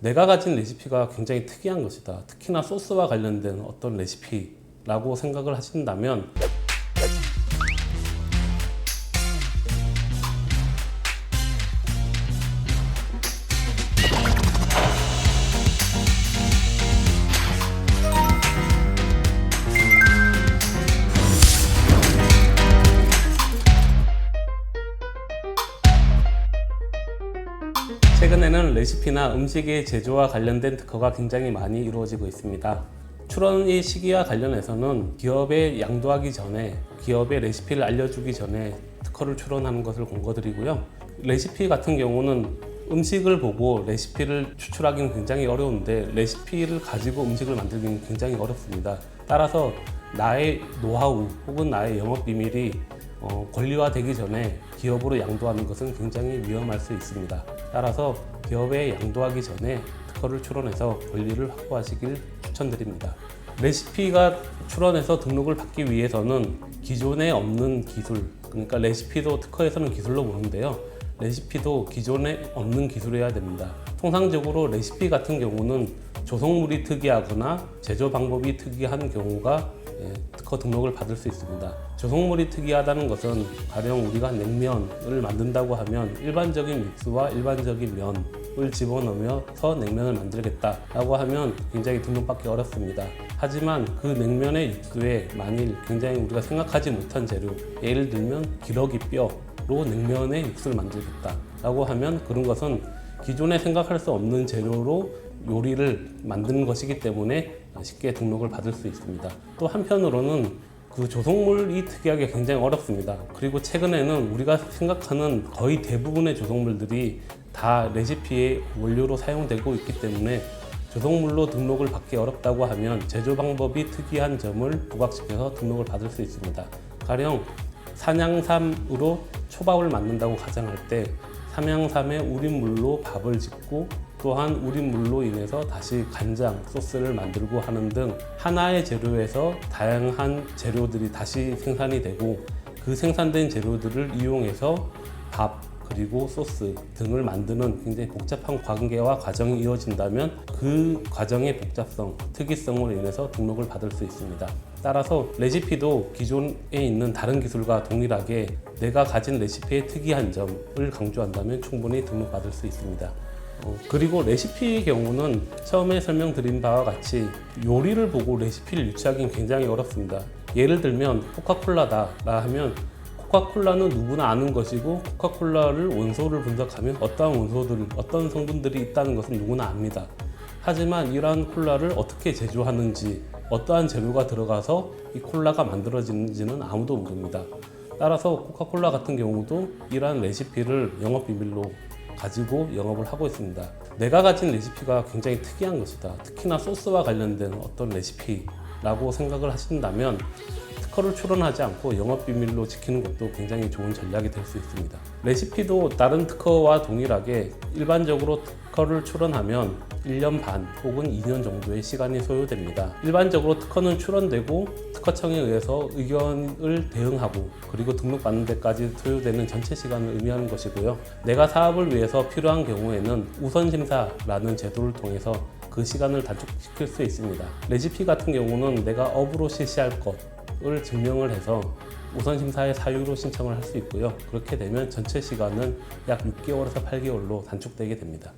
내가 가진 레시피가 굉장히 특이한 것이다. 특히나 소스와 관련된 어떤 레시피라고 생각을 하신다면 최근에는 레시피나 음식의 제조와 관련된 특허가 굉장히 많이 이루어지고 있습니다. 출원의 시기와 관련해서는 기업에 양도하기 전에 기업의 레시피를 알려주기 전에 특허를 출원하는 것을 권고드리고요. 레시피 같은 경우는 음식을 보고 레시피를 추출하기는 굉장히 어려운데 레시피를 가지고 음식을 만들기는 굉장히 어렵습니다. 따라서 나의 노하우 혹은 나의 영업 비밀이 어, 권리화되기 전에 기업으로 양도하는 것은 굉장히 위험할 수 있습니다. 따라서 기업에 양도하기 전에 특허를 출원해서 권리를 확보하시길 추천드립니다. 레시피가 출원해서 등록을 받기 위해서는 기존에 없는 기술, 그러니까 레시피도 특허에서는 기술로 보는데요. 레시피도 기존에 없는 기술이어야 됩니다. 통상적으로 레시피 같은 경우는 조성물이 특이하거나 제조 방법이 특이한 경우가 예, 특허 등록을 받을 수 있습니다. 조성물이 특이하다는 것은 가령 우리가 냉면을 만든다고 하면 일반적인 믹스와 일반적인 면을 집어넣으면서 냉면을 만들겠다라고 하면 굉장히 등록받기 어렵습니다. 하지만 그 냉면의 육수에 만일 굉장히 우리가 생각하지 못한 재료, 예를 들면 기러기 뼈로 냉면의 육수를 만들겠다라고 하면 그런 것은 기존에 생각할 수 없는 재료로 요리를 만드는 것이기 때문에 쉽게 등록을 받을 수 있습니다. 또 한편으로는 그 조성물이 특이하게 굉장히 어렵습니다. 그리고 최근에는 우리가 생각하는 거의 대부분의 조성물들이 다 레시피의 원료로 사용되고 있기 때문에 조성물로 등록을 받기 어렵다고 하면 제조 방법이 특이한 점을 부각시켜서 등록을 받을 수 있습니다. 가령 산양삼으로 초밥을 만든다고 가정할 때 삼양삼의 우린 물로 밥을 짓고 또한 우린 물로 인해서 다시 간장, 소스를 만들고 하는 등 하나의 재료에서 다양한 재료들이 다시 생산이 되고 그 생산된 재료들을 이용해서 밥 그리고 소스 등을 만드는 굉장히 복잡한 관계와 과정이 이어진다면 그 과정의 복잡성, 특이성으로 인해서 등록을 받을 수 있습니다. 따라서 레시피도 기존에 있는 다른 기술과 동일하게 내가 가진 레시피의 특이한 점을 강조한다면 충분히 등록받을 수 있습니다. 어, 그리고 레시피의 경우는 처음에 설명드린 바와 같이 요리를 보고 레시피를 유추하기는 굉장히 어렵습니다. 예를 들면 코카콜라다 하면 코카콜라는 누구나 아는 것이고 코카콜라를 원소를 분석하면 어떠한 원소들, 어떤 성분들이 있다는 것은 누구나 압니다. 하지만 이러한 콜라를 어떻게 제조하는지, 어떠한 재료가 들어가서 이 콜라가 만들어지는지는 아무도 모릅니다. 따라서 코카콜라 같은 경우도 이러한 레시피를 영업 비밀로 가지고 영업을 하고 있습니다. 내가 가진 레시피가 굉장히 특이한 것이다. 특히나 소스와 관련된 어떤 레시피라고 생각을 하신다면 특허를 출원하지 않고 영업 비밀로 지키는 것도 굉장히 좋은 전략이 될 수 있습니다. 레시피도 다른 특허와 동일하게 일반적으로 특허를 출원하면 1년 반 혹은 2년 정도의 시간이 소요됩니다. 일반적으로 특허는 출원되고 특허청에 의해서 의견을 대응하고 그리고 등록받는 데까지 소요되는 전체 시간을 의미하는 것이고요. 내가 사업을 위해서 필요한 경우에는 우선 심사라는 제도를 통해서 그 시간을 단축시킬 수 있습니다. 레시피 같은 경우는 내가 업으로 실시할 것 을 증명을 해서 우선 심사의 사유로 신청을 할 수 있고요. 그렇게 되면 전체 시간은 약 6개월에서 8개월로 단축되게 됩니다.